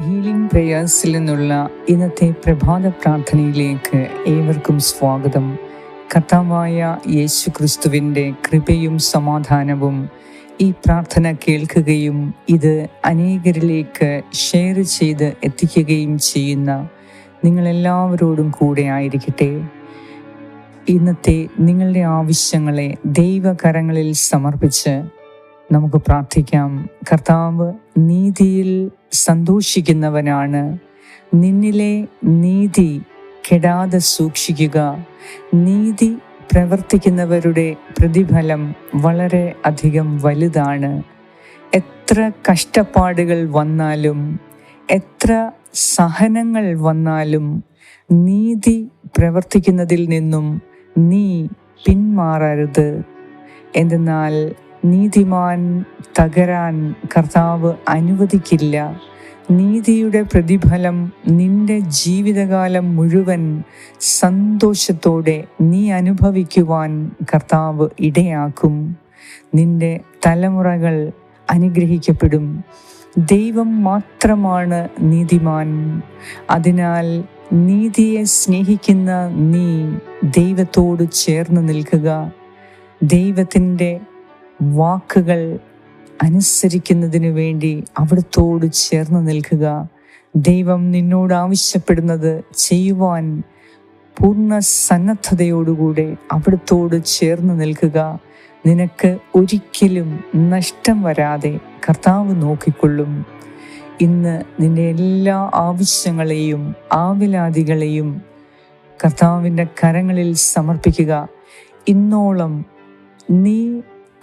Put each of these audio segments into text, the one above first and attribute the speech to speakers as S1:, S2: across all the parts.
S1: Healing പ്രേയേഴ്സിൽ നിന്നുള്ള ഇന്നത്തെ പ്രഭാത പ്രാർത്ഥനയിലേക്ക് ഏവർക്കും സ്വാഗതം. കർത്താവായ യേശു ക്രിസ്തുവിന്റെ കൃപയും സമാധാനവും ഈ പ്രാർത്ഥന കേൾക്കുകയും ഇത് അനേകരിലേക്ക് ഷെയർ ചെയ്ത് എത്തിക്കുകയും ചെയ്യുന്ന നിങ്ങളെല്ലാവരോടും കൂടെ ആയിരിക്കട്ടെ. ഇന്നത്തെ നിങ്ങളുടെ ആവശ്യങ്ങളെ ദൈവകരങ്ങളിൽ സമർപ്പിച്ച് നമുക്ക് പ്രാർത്ഥിക്കാം. കർത്താവ് നീതിയിൽ സന്തോഷിക്കുന്നവനാണ്. നിന്നിലെ നീതി കെടാതെ സൂക്ഷിക്കുക. നീതി പ്രവർത്തിക്കുന്നവരുടെ പ്രതിഫലം വളരെ അധികം വലുതാണ്. എത്ര കഷ്ടപ്പാടുകൾ വന്നാലും എത്ര സഹനങ്ങൾ വന്നാലും നീതി പ്രവർത്തിക്കുന്നതിൽ നിന്നും നീ പിന്മാറരുത്. എന്തെന്നാൽ നീതിമാൻ തകരാൻ കർത്താവ് അനുവദിക്കില്ല. നീതിയുടെ പ്രതിഫലം നിന്റെ ജീവിതകാലം മുഴുവൻ സന്തോഷത്തോടെ നീ അനുഭവിക്കുവാൻ കർത്താവ് ഇടയാക്കും. നിന്റെ തലമുറകൾ അനുഗ്രഹിക്കപ്പെടും. ദൈവം മാത്രമാണ് നീതിമാൻ. അതിനാൽ നീതിയെ സ്നേഹിക്കുന്ന നീ ദൈവത്തോട് ചേർന്ന് നിൽക്കുക. ദൈവത്തിന്റെ വാക്കുകൾ അനുസരിക്കുന്നതിനു വേണ്ടി അവിടുത്തോട് ചേർന്ന് നിൽക്കുക. ദൈവം നിന്നോട് ആവശ്യപ്പെടുന്നത് ചെയ്യുവാൻ പൂർണ സന്നദ്ധതയോടുകൂടെ അവിടുത്തോട് ചേർന്ന് നിൽക്കുക. നിനക്ക് ഒരിക്കലും നഷ്ടം വരാതെ കർത്താവ് നോക്കിക്കൊള്ളും. ഇന്ന് നിന്റെ എല്ലാ ആവശ്യങ്ങളെയും ആവിലാദികളെയും കർത്താവിന്റെ കരങ്ങളിൽ സമർപ്പിക്കുക. ഇന്നോളം നീ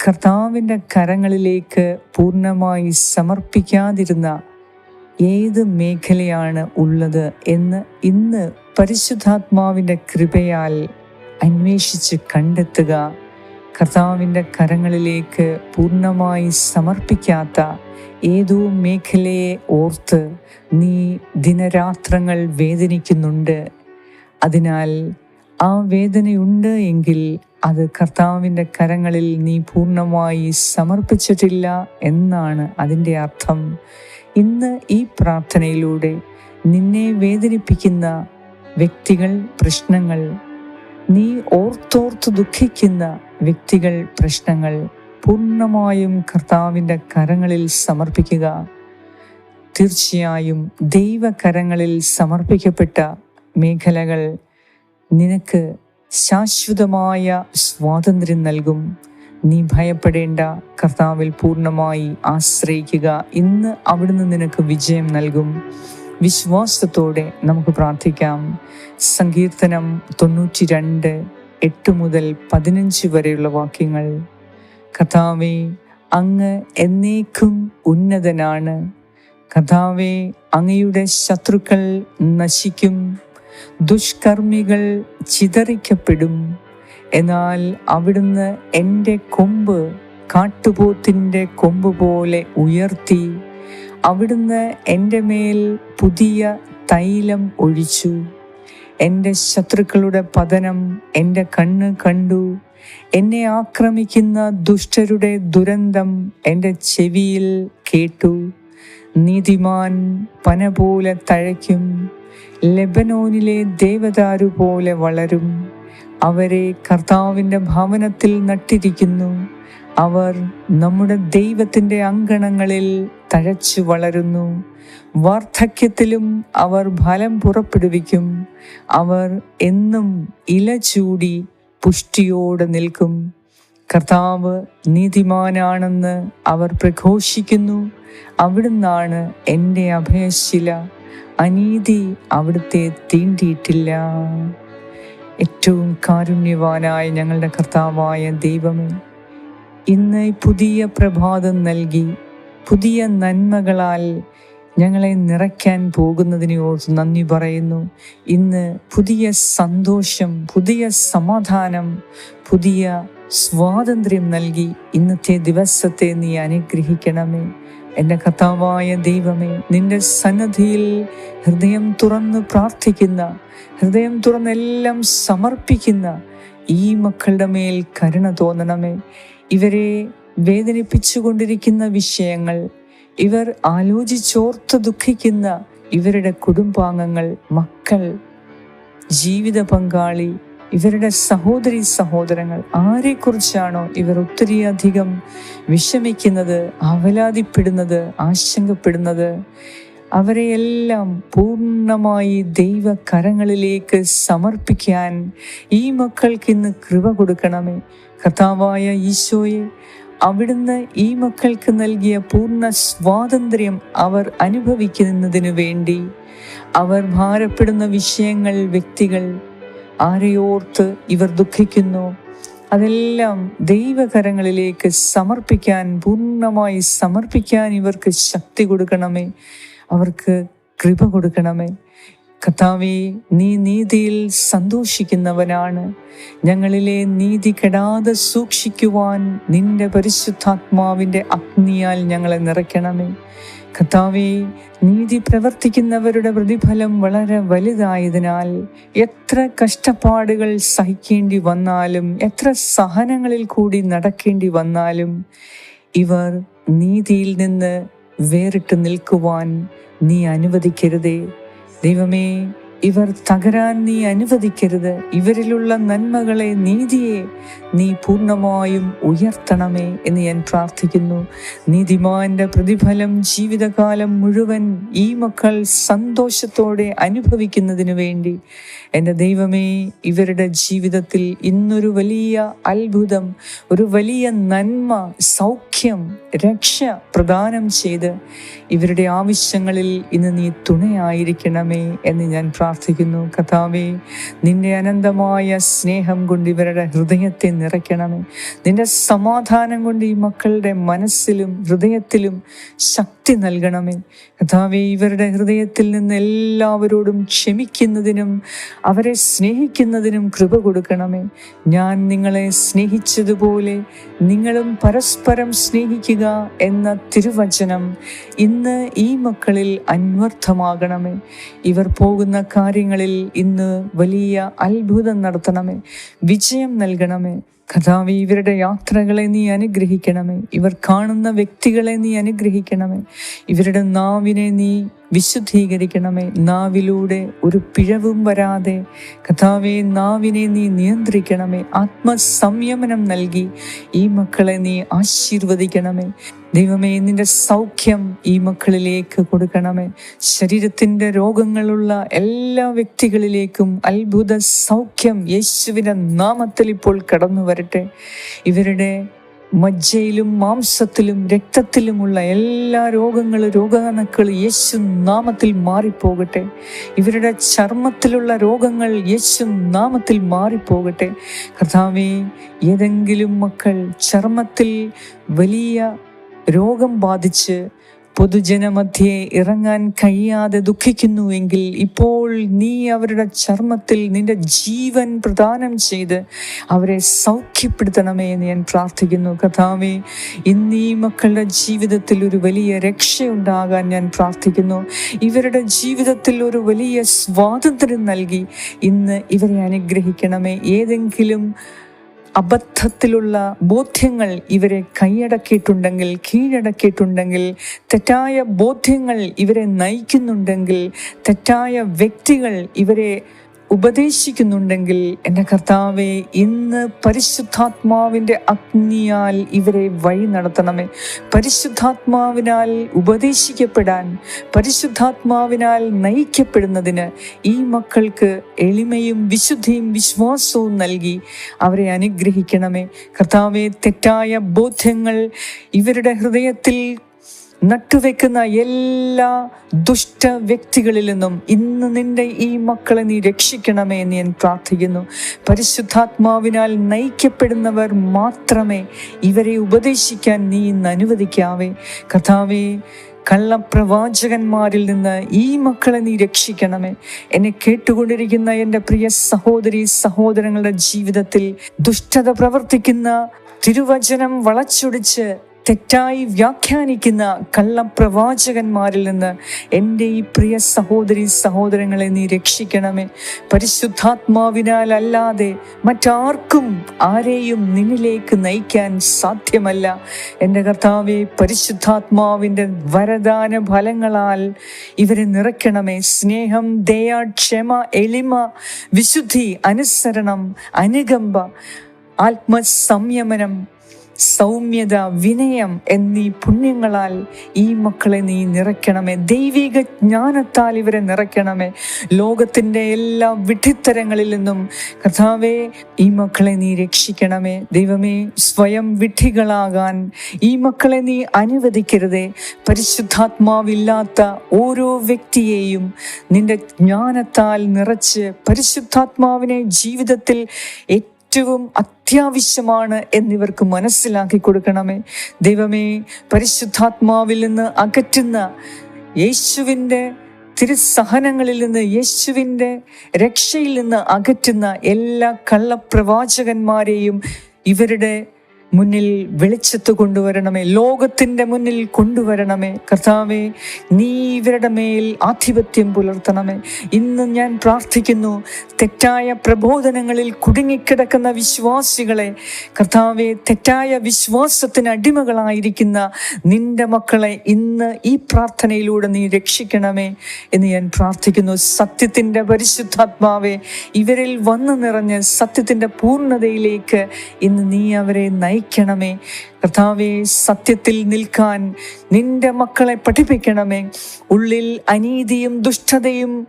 S1: കർത്താവിന്റെ കരങ്ങളിലേക്ക് പൂർണമായി സമർപ്പിക്കാതിരുന്ന ഏത് മേഖലയാണ് ഉള്ളത് എന്ന് ഇന്ന് പരിശുദ്ധാത്മാവിന്റെ കൃപയാൽ അന്വേഷിച്ച് കണ്ടെത്തുക. കർത്താവിന്റെ കരങ്ങളിലേക്ക് പൂർണമായി സമർപ്പിക്കാത്ത ഏതോ മേഖലയെ ഓർത്ത് നീ ദിനരാത്രങ്ങൾ വേദനിക്കുന്നുണ്ട്. അതിനാൽ ആ വേദനയുണ്ട് എങ്കിൽ അത് കർത്താവിന്റെ കരങ്ങളിൽ നീ പൂർണമായി സമർപ്പിച്ചിട്ടില്ല എന്നാണ് അതിന്റെ അർത്ഥം. ഇന്ന് ഈ പ്രാർത്ഥനയിലൂടെ നിന്നെ വേദനിപ്പിക്കുന്ന വ്യക്തികൾ പ്രശ്നങ്ങൾ നീ ഓർത്തോർത്ത് ദുഃഖിക്കുന്ന വ്യക്തികൾ പ്രശ്നങ്ങൾ പൂർണമായും കർത്താവിന്റെ കരങ്ങളിൽ സമർപ്പിക്കുക. തീർച്ചയായും ദൈവകരങ്ങളിൽ സമർപ്പിക്കപ്പെട്ട മേഖലകൾ നിനക്ക് ശാശ്വതമായ സ്വാതന്ത്ര്യം നൽകും. നീ ഭയപ്പെടേണ്ട. കർത്താവിൽ പൂർണമായി ആശ്രയിക്കുക. ഇന്ന് അവിടുന്ന് നിനക്ക് വിജയം നൽകും. വിശ്വാസത്തോടെ നമുക്ക് പ്രാർത്ഥിക്കാം. സങ്കീർത്തനം തൊണ്ണൂറ്റി രണ്ട് എട്ട് മുതൽ പതിനഞ്ച് വരെയുള്ള വാക്യങ്ങൾ. കഥാവെ അങ്ങ് എന്നേക്കും ഉന്നതനാണ്. കഥാവെ അങ്ങയുടെ ശത്രുക്കൾ നശിക്കും. ദുഷ്കർമ്മികൾ ചിതറിക്കപ്പെടും. എന്നാൽ അവിടുന്ന് എന്റെ കൊമ്പ് കാട്ടുപോത്തിന്റെ കൊമ്പ് പോലെ ഉയർത്തി അവിടുന്ന് എന്റെ മേൽ പുതിയ തൈലം ഒഴിച്ചു. എന്റെ ശത്രുക്കളുടെ പതനം എന്റെ കണ്ണ് കണ്ടു. എന്നെ ആക്രമിക്കുന്ന ദുഷ്ടരുടെ ദുരന്തം എന്റെ ചെവിയിൽ കേട്ടു. നീതിമാൻ പന പോലെ തഴയ്ക്കും. ലെബനോനിലെ ദേവദാരു പോലെ വളരും. അവരെ കർത്താവിന്റെ ഭവനത്തിൽ നട്ടിരിക്കുന്നു. അവർ നമ്മുടെ ദൈവത്തിന്റെ അങ്കണങ്ങളിൽ തഴച്ചു വളരുന്നു. വാർദ്ധക്യത്തിലും അവർ ഫലം പുറപ്പെടുവിക്കും. അവർ എന്നും ഇല ചൂടി പുഷ്ടിയോടെ നിൽക്കും. കർത്താവ് നീതിമാനാണെന്ന് അവർ പ്രഘോഷിക്കുന്നു. അവിടുന്നാണ് എന്റെ അഭയശില. അനീതി അവിടുത്തെ തീണ്ടിയിട്ടില്ല. ഏറ്റവും കാരുണ്യവാനായ ഞങ്ങളുടെ കർത്താവായ ദൈവമേ ഇന്ന് പുതിയ പ്രഭാതം നൽകി പുതിയ നന്മകളാൽ ഞങ്ങളെ നിറയ്ക്കാൻ പോകുന്നതിനെ ഓർത്ത് നന്ദി പറയുന്നു. ഇന്ന് പുതിയ സന്തോഷം പുതിയ സമാധാനം പുതിയ സ്വാതന്ത്ര്യം നൽകി ഇന്നത്തെ ദിവസത്തെ നീ അനുഗ്രഹിക്കണമേ. എന്റെ കർത്താവായ ദൈവമേ നിന്റെ സന്നദ്ധിയിൽ ഹൃദയം തുറന്ന് പ്രാർത്ഥിക്കുന്ന ഹൃദയം തുറന്നെല്ലാം സമർപ്പിക്കുന്ന ഈ മക്കളുടെ മേൽ കരുണ തോന്നണമേ. ഇവരെ വേദനിപ്പിച്ചുകൊണ്ടിരിക്കുന്ന വിഷയങ്ങൾ ഇവർ ആലോചിച്ചോർത്ത് ദുഃഖിക്കുന്ന ഇവരുടെ കുടുംബാംഗങ്ങൾ മക്കൾ ജീവിത പങ്കാളി ഇവരുടെ സഹോദരി സഹോദരങ്ങൾ ആരെക്കുറിച്ചാണോ ഇവർ ഒത്തിരിയധികം വിഷമിക്കുന്നത് അവലാതിപ്പെടുന്നത് ആശങ്കപ്പെടുന്നത്? അവരെയെല്ലാം പൂർണമായി ദൈവകരങ്ങളിലേക്ക് സമർപ്പിക്കാൻ ഈ മക്കൾക്ക് ഇന്ന് കൃപ കൊടുക്കണമേ. കർത്താവായ ഈശോയെ അവിടുന്ന് ഈ മക്കൾക്ക് നൽകിയ പൂർണ സ്വാതന്ത്ര്യം അവർ അനുഭവിക്കുന്നതിനു വേണ്ടി അവർ ഭാരപ്പെടുന്ന വിഷയങ്ങൾ വ്യക്തികൾ ആരെയോർത്ത് ഇവർ ദുഃഖിക്കുന്നു? അതെല്ലാം ദൈവകരങ്ങളിലേക്ക് സമർപ്പിക്കാൻ പൂർണമായി സമർപ്പിക്കാൻ ഇവർക്ക് ശക്തി കൊടുക്കണമേ. അവർക്ക് കൃപ കൊടുക്കണമേ. കർത്താവെ നീ നീതിയിൽ സന്തോഷിക്കുന്നവനാണ്. ഞങ്ങളിലെ നീതി കെടാതെ സൂക്ഷിക്കുവാൻ നിന്റെ പരിശുദ്ധാത്മാവിന്റെ അഗ്നിയാൽ ഞങ്ങളെ നിറയ്ക്കണമേ. കർത്താവേ നീതി പ്രവർത്തിക്കുന്നവരുടെ പ്രതിഫലം വളരെ വലുതായതിനാൽ എത്ര കഷ്ടപ്പാടുകൾ സഹിക്കേണ്ടി വന്നാലും എത്ര സഹനങ്ങളിൽ കൂടി നടക്കേണ്ടി വന്നാലും ഇവർ നീതിയിൽ നിന്ന് വേറിട്ട് നിൽക്കുവാൻ നീ അനുവദിക്കരുതേ. ദൈവമേ ഇവർ തകരാൻ നീ അനുവദിക്കരുത്. ഇവരിലുള്ള നന്മകളെ നീതിയെ നീ പൂർണമായും ഉയർത്തണമേ എന്ന് ഞാൻ പ്രാർത്ഥിക്കുന്നു. നീതിമാന്റെ പ്രതിഫലം ജീവിതകാലം മുഴുവൻ ഈ മക്കൾ സന്തോഷത്തോടെ അനുഭവിക്കുന്നതിനു വേണ്ടി എന്റെ ദൈവമേ ഇവരുടെ ജീവിതത്തിൽ ഇന്നൊരു വലിയ അത്ഭുതം ഒരു വലിയ നന്മ സൗഖ്യം രക്ഷ പ്രദാനം ചെയ്ത് ഇവരുടെ ആവശ്യങ്ങളിൽ ഇന്ന് നീ തുണയായിരിക്കണമേ എന്ന് ഞാൻ പ്രാർത്ഥിക്കുന്നു. കഥാവേ നിന്റെ അനന്തമായ സ്നേഹം കൊണ്ട് ഇവരുടെ ഹൃദയത്തെ നിറയ്ക്കണമേ. നിന്റെ സമാധാനം കൊണ്ട് ഈ മക്കളുടെ മനസ്സിലും ഹൃദയത്തിലും ശക്തി നൽകണമേ. കഥാവേ ഇവരുടെ ഹൃദയത്തിൽ നിന്ന് എല്ലാവരോടും ക്ഷമിക്കുന്നതിനും അവരെ സ്നേഹിക്കുന്നതിനും കൃപ കൊടുക്കണമേ. ഞാൻ നിങ്ങളെ സ്നേഹിച്ചതുപോലെ നിങ്ങളും പരസ്പരം സ്നേഹിക്കുക എന്ന തിരുവചനം ഇന്ന് ഈ മക്കളിൽ അന്വർത്ഥമാകണമേ. ഇവർ പോകുന്ന കാര്യങ്ങളിൽ ഇന്ന് വലിയ അത്ഭുതം നടത്തണമേ. വിജയം നൽകണമേ. കഥാവി ഇവരുടെ യാത്രകളെ നീ അനുഗ്രഹിക്കണമേ. ഇവർ കാണുന്ന വ്യക്തികളെ നീ അനുഗ്രഹിക്കണമേ. ഇവരുടെ നാവിനെ നീ വിശുദ്ധീകരിക്കണമേ. നാവിലൂടെ ഒരു പിഴവും വരാതെ കഥാവെ നാവിനെ നീ നിയന്ത്രിക്കണമേ. ആത്മസംയമനം നൽകി ഈ മക്കളെ നീ ആശീർവദിക്കണമേ. ദൈവമേ നിന്റെ സൗഖ്യം ഈ മക്കളിലേക്ക് കൊടുക്കണമേ. ശരീരത്തിന്റെ രോഗങ്ങളുള്ള എല്ലാ വ്യക്തികളിലേക്കും അത്ഭുത സൗഖ്യം യേശുവിന്റെ നാമത്തിൽ ഇപ്പോൾ കടന്നു വരട്ടെ ഇവരുടെ മജ്ജയിലും മാംസത്തിലും രക്തത്തിലുമുള്ള എല്ലാ രോഗങ്ങളും രോഗാണുക്കൾ യേശു നാമത്തിൽ മാറിപ്പോകട്ടെ. ഇവരുടെ ചർമ്മത്തിലുള്ള രോഗങ്ങൾ യേശു നാമത്തിൽ മാറിപ്പോകട്ടെ. കർത്താവേ ഏതെങ്കിലും മക്കൾ ചർമ്മത്തിൽ വലിയ രോഗം ബാധിച്ച് പൊതുജനമധ്യേ ഇറങ്ങാൻ കഴിയാതെ ദുഃഖിക്കുന്നുവെങ്കിൽ ഇപ്പോൾ നീ അവരുടെ ചർമ്മത്തിൽ നിന്റെ ജീവൻ പ്രദാനം ചെയ്ത് അവരെ സൗഖ്യപ്പെടുത്തണമേ എന്ന് ഞാൻ പ്രാർത്ഥിക്കുന്നു. കഥാവേ ഇന്ന് ഈ മക്കളുടെ ജീവിതത്തിൽ ഒരു വലിയ രക്ഷയുണ്ടാകാൻ ഞാൻ പ്രാർത്ഥിക്കുന്നു. ഇവരുടെ ജീവിതത്തിൽ ഒരു വലിയ സ്വാതന്ത്ര്യം നൽകി ഇന്ന് ഇവരെ അനുഗ്രഹിക്കണമേ. ഏതെങ്കിലും അബദ്ധത്തിലുള്ള ബോധ്യങ്ങൾ ഇവരെ കൈയടക്കിയിട്ടുണ്ടെങ്കിൽ കീഴടക്കിയിട്ടുണ്ടെങ്കിൽ തെറ്റായ ബോധ്യങ്ങൾ ഇവരെ നയിക്കുന്നുണ്ടെങ്കിൽ തെറ്റായ വ്യക്തികൾ ഇവരെ ഉപദേശിക്കുന്നുണ്ടെങ്കിൽ എന്റെ കർത്താവെ ഇന്ന് പരിശുദ്ധാത്മാവിന്റെ അഗ്നിയാൽ ഇവരെ വഴി നടത്തണമേ. പരിശുദ്ധാത്മാവിനാൽ ഉപദേശിക്കപ്പെടാൻ പരിശുദ്ധാത്മാവിനാൽ നയിക്കപ്പെടുന്നതിന് ഈ മക്കൾക്ക് എളിമയും വിശുദ്ധിയും വിശ്വാസവും നൽകി അവരെ അനുഗ്രഹിക്കണമേ. കർത്താവെ തെറ്റായ ബോധ്യങ്ങൾ ഇവരുടെ ഹൃദയത്തിൽ നട്ടുവെക്കുന്ന എല്ലാ ദുഷ്ട വ്യക്തികളിൽ നിന്നും ഇന്ന് നിന്റെ ഈ മക്കളെ നീ രക്ഷിക്കണമേ എന്ന് ഞാൻ പ്രാർത്ഥിക്കുന്നു. പരിശുദ്ധാത്മാവിനാൽ നയിക്കപ്പെടുന്നവർ മാത്രമേ ഇവരെ ഉപദേശിക്കാൻ നീ ഇന്ന് അനുവദിക്കാവേ. കഥാവേ കള്ളപ്രവാചകന്മാരിൽ നിന്ന് ഈ മക്കളെ നീ രക്ഷിക്കണമേ. എന്നെ കേട്ടുകൊണ്ടിരിക്കുന്ന എന്റെ പ്രിയ സഹോദരി സഹോദരങ്ങളുടെ ജീവിതത്തിൽ ദുഷ്ടത പ്രവർത്തിക്കുന്ന തിരുവചനം വളച്ചൊടിച്ച് തെറ്റായി വ്യാഖ്യാനിക്കുന്ന കള്ളപ്രവാചകന്മാരിൽ നിന്ന് എന്റെ ഈ പ്രിയ സഹോദരി സഹോദരങ്ങളെ നീ രക്ഷിക്കണമേ. പരിശുദ്ധാത്മാവിനാൽ അല്ലാതെ മറ്റാർക്കും ആരെയും നിന്നിലേക്ക് നയിക്കാൻ സാധ്യമല്ല. എന്റെ കർത്താവെ പരിശുദ്ധാത്മാവിന്റെ വരദാന ഫലങ്ങളാൽ ഇവരെ നിറയ്ക്കണമേ. സ്നേഹം ദയ ക്ഷമ എളിമ വിശുദ്ധി അനുസരണം അനുകമ്പ ആത്മസംയമനം സൗമ്യത വിനയം എന്നീ പുണ്യങ്ങളാൽ ഈ മക്കളെ നീ നിറയ്ക്കണമേ. ദൈവിക ജ്ഞാനത്താൽ ഇവരെ നിറയ്ക്കണമേ. ലോകത്തിന്റെ എല്ലാ വിഡ്ഢിത്തരങ്ങളിൽ നിന്നും കഥാവേ ഈ മക്കളെ നീ രക്ഷിക്കണമേ. ദൈവമേ സ്വയം വിഡ്ഢികളാകാൻ ഈ മക്കളെ നീ അനുവദിക്കരുതേ. പരിശുദ്ധാത്മാവില്ലാത്ത ഓരോ വ്യക്തിയെയും നിന്റെ ജ്ഞാനത്താൽ നിറച്ച് പരിശുദ്ധാത്മാവിനെ ജീവിതത്തിൽ ഏറ്റവും അത്യാവശ്യമാണ് എന്നിവർക്ക് മനസ്സിലാക്കി കൊടുക്കണമേ. ദൈവമേ പരിശുദ്ധാത്മാവിൽ നിന്ന് അകറ്റുന്ന യേശുവിന്റെ തിരുസഹനങ്ങളിൽ നിന്ന് യേശുവിന്റെ രക്ഷയിൽ നിന്ന് അകറ്റുന്ന എല്ലാ കള്ളപ്രവാചകന്മാരെയും ഇവരുടെ മുന്നിൽ വെളിച്ചത്ത് കൊണ്ടുവരണമേ ലോകത്തിന്റെ മുന്നിൽ കൊണ്ടുവരണമേ. കർത്താവെ നീ ഇവരുടെ മേൽ ആധിപത്യം പുലർത്തണമേ. ഇന്ന് ഞാൻ പ്രാർത്ഥിക്കുന്നു തെറ്റായ പ്രബോധനങ്ങളിൽ കുടുങ്ങിക്കിടക്കുന്ന വിശ്വാസികളെ കർത്താവെ തെറ്റായ വിശ്വാസത്തിന് അടിമകളായിരിക്കുന്ന നിന്റെ മക്കളെ ഇന്ന് ഈ പ്രാർത്ഥനയിലൂടെ നീ രക്ഷിക്കണമേ എന്ന് ഞാൻ പ്രാർത്ഥിക്കുന്നു. സത്യത്തിന്റെ പരിശുദ്ധാത്മാവെ ഇവരിൽ വന്നു നിറഞ്ഞ് സത്യത്തിന്റെ പൂർണതയിലേക്ക് ഇന്ന് നീ അവരെ നയിക്കണമേ കർത്താവെ സത്യത്തിൽ നിൽക്കാൻ നിന്റെ മക്കളെ പഠിപ്പിക്കണമേ. ഉള്ളിൽ അനീതിയും ദുഷ്ടതയും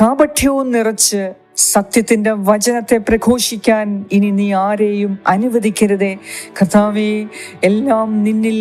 S1: കാപഠ്യവും നിറച്ച് സത്യത്തിന്റെ വചനത്തെ പ്രഘോഷിക്കാൻ ഇനി നീ ആരെയും അനുവദിക്കരുതേ. കർത്താവെ എല്ലാം നിന്നിൽ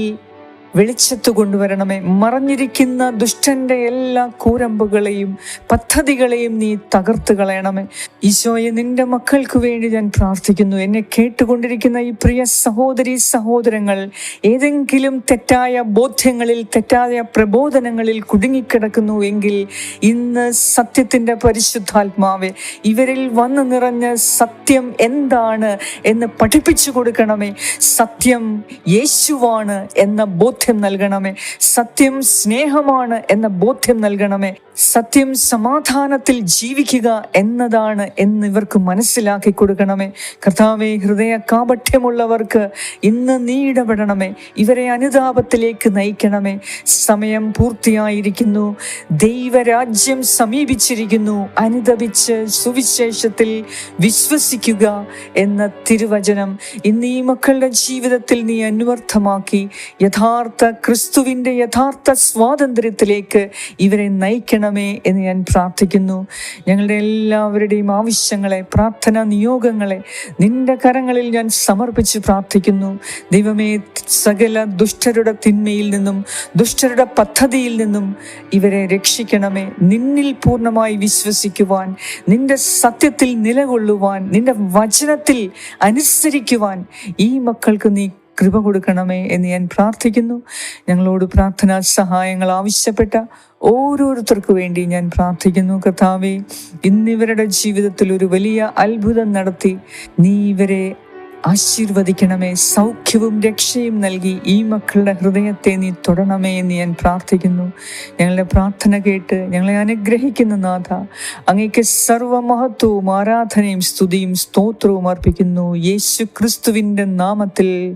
S1: വെളിച്ചത്ത് കൊണ്ടുവരണമേ. മറഞ്ഞിരിക്കുന്ന ദുഷ്ടന്റെ എല്ലാ കൂരമ്പുകളെയും പദ്ധതികളെയും നീ തകർത്തു കളയണമേ. ഈശോയെ നിന്റെ മക്കൾക്ക് വേണ്ടി ഞാൻ പ്രാർത്ഥിക്കുന്നു. എന്നെ കേട്ടുകൊണ്ടിരിക്കുന്ന ഈ പ്രിയ സഹോദരി സഹോദരങ്ങൾ ഏതെങ്കിലും തെറ്റായ ബോധ്യങ്ങളിൽ തെറ്റായ പ്രബോധനങ്ങളിൽ കുടുങ്ങിക്കിടക്കുന്നു എങ്കിൽ ഇന്ന് സത്യത്തിന്റെ പരിശുദ്ധാത്മാവെ ഇവരിൽ വന്നു നിറഞ്ഞ സത്യം എന്താണ് എന്ന് പഠിപ്പിച്ചു കൊടുക്കണമേ. സത്യം യേശുവാണ് എന്ന ബോധ്യം നൽകണമേ. സത്യം സ്നേഹമാണ് എന്ന ബോധ്യം നൽകണമേ. സത്യം സമാധാനത്തിൽ ജീവിക്കുക എന്നതാണ് എന്ന് ഇവർക്ക് മനസ്സിലാക്കി കൊടുക്കണമേ. കർത്താവെ ഹൃദയ കാപഠ്യമുള്ളവർക്ക് ഇന്ന് നീ ഇടപെടണമേ ഇവരെ അനുതാപത്തിലേക്ക് നയിക്കണമേ. സമയം പൂർത്തിയായിരിക്കുന്നു. ദൈവരാജ്യം സമീപിച്ചിരിക്കുന്നു. അനുദപിച്ച് സുവിശേഷത്തിൽ വിശ്വസിക്കുക എന്ന തിരുവചനം ഇന്ന് ഈ മക്കളുടെ ജീവിതത്തിൽ നീ അന്വർത്ഥമാക്കി. യഥാർത്ഥ ക്രിസ്തുവിന്റെ യഥാർത്ഥ സ്വാതന്ത്ര്യത്തിലേക്ക് ഇവരെ നയിക്കണമേ എന്ന് ഞാൻ പ്രാർത്ഥിക്കുന്നു. ഞങ്ങളുടെ എല്ലാവരുടെയും ആവശ്യങ്ങളെ പ്രാർത്ഥന നിയോഗങ്ങളെ നിന്റെ കരങ്ങളിൽ ഞാൻ സമർപ്പിച്ച് പ്രാർത്ഥിക്കുന്നു. ദൈവമേ സകല ദുഷ്ടരുടെ തിന്മയിൽ നിന്നും ദുഷ്ടരുടെ പദ്ധതിയിൽ നിന്നും ഇവരെ രക്ഷിക്കണമേ. നിന്നിൽ പൂർണമായി വിശ്വസിക്കുവാൻ നിന്റെ സത്യത്തിൽ നിലകൊള്ളുവാൻ നിന്റെ വചനത്തിൽ അനുസരിക്കുവാൻ ഈ മക്കൾക്ക് നീ കൃപ കൊടുക്കണമേ എന്ന് ഞാൻ പ്രാർത്ഥിക്കുന്നു. ഞങ്ങളോട് പ്രാർത്ഥനാ സഹായങ്ങൾ ആവശ്യപ്പെട്ട ഓരോരുത്തർക്കു വേണ്ടി ഞാൻ പ്രാർത്ഥിക്കുന്നു. കർത്താവെ ഇന്നിവരുടെ ജീവിതത്തിൽ ഒരു വലിയ അത്ഭുതം നടത്തി നീ ഇവരെ ആശീർവദിക്കണമേ. സൗഖ്യവും രക്ഷയും നൽകി ഈ മക്കളുടെ ഹൃദയത്തെ നീ തൊടണമേ എന്ന് ഞാൻ പ്രാർത്ഥിക്കുന്നു. ഞങ്ങളുടെ പ്രാർത്ഥന കേട്ട് ഞങ്ങളെ അനുഗ്രഹിക്കുന്ന നാഥ അങ്ങേക്ക് സർവമഹത്വവും ആരാധനയും സ്തുതിയും സ്തോത്രവും അർപ്പിക്കുന്നു. യേശു ക്രിസ്തുവിന്റെ നാമത്തിൽ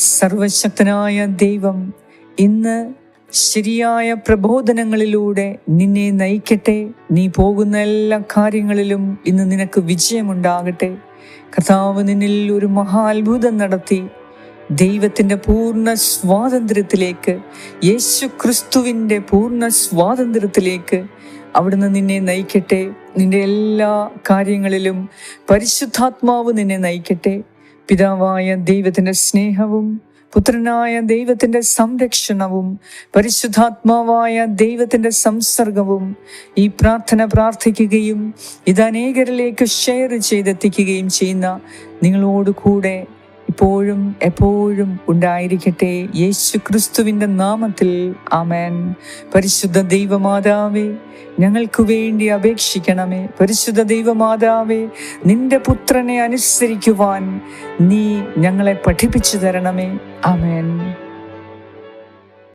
S1: സർവശക്തനായ ദൈവം ഇന്ന് ശരിയായ പ്രബോധനങ്ങളിലൂടെ നിന്നെ നയിക്കട്ടെ. നീ പോകുന്ന എല്ലാ കാര്യങ്ങളിലും ഇന്ന് നിനക്ക് വിജയമുണ്ടാകട്ടെ. കർത്താവ് നിന്നിൽ ഒരു മഹാത്ഭുതം നടത്തി. ദൈവത്തിന്റെ പൂർണ സ്വാതന്ത്ര്യത്തിലേക്ക് യേശു ക്രിസ്തുവിന്റെ പൂർണ സ്വാതന്ത്ര്യത്തിലേക്ക് അവിടുന്ന് നിന്നെ നയിക്കട്ടെ. നിന്റെ എല്ലാ കാര്യങ്ങളിലും പരിശുദ്ധാത്മാവ് നിന്നെ നയിക്കട്ടെ. പിതാവായ ദൈവത്തിന്റെ സ്നേഹവും പുത്രനായ ദൈവത്തിന്റെ സംരക്ഷണവും പരിശുദ്ധാത്മാവായ ദൈവത്തിന്റെ സംസർഗവും ഈ പ്രാർത്ഥന പ്രാർത്ഥിക്കുകയും ഇത് അനേകരിലേക്ക് ഷെയർ ചെയ്തെത്തിക്കുകയും ചെയ്യുന്ന നിങ്ങളോട് കൂടെ ഇപ്പോഴും എപ്പോഴും ഉണ്ടായിരിക്കട്ടെ. യേശു ക്രിസ്തുവിന്റെ നാമത്തിൽ. ആമേൻ. പരിശുദ്ധ ദൈവമാതാവേ ഞങ്ങൾക്ക് വേണ്ടി അപേക്ഷിക്കണമേ. പരിശുദ്ധ ദൈവമാതാവേ നിന്റെ പുത്രനെ അനുസരിക്കുവാൻ നീ ഞങ്ങളെ പഠിപ്പിച്ചു തരണമേ. ആമേൻ.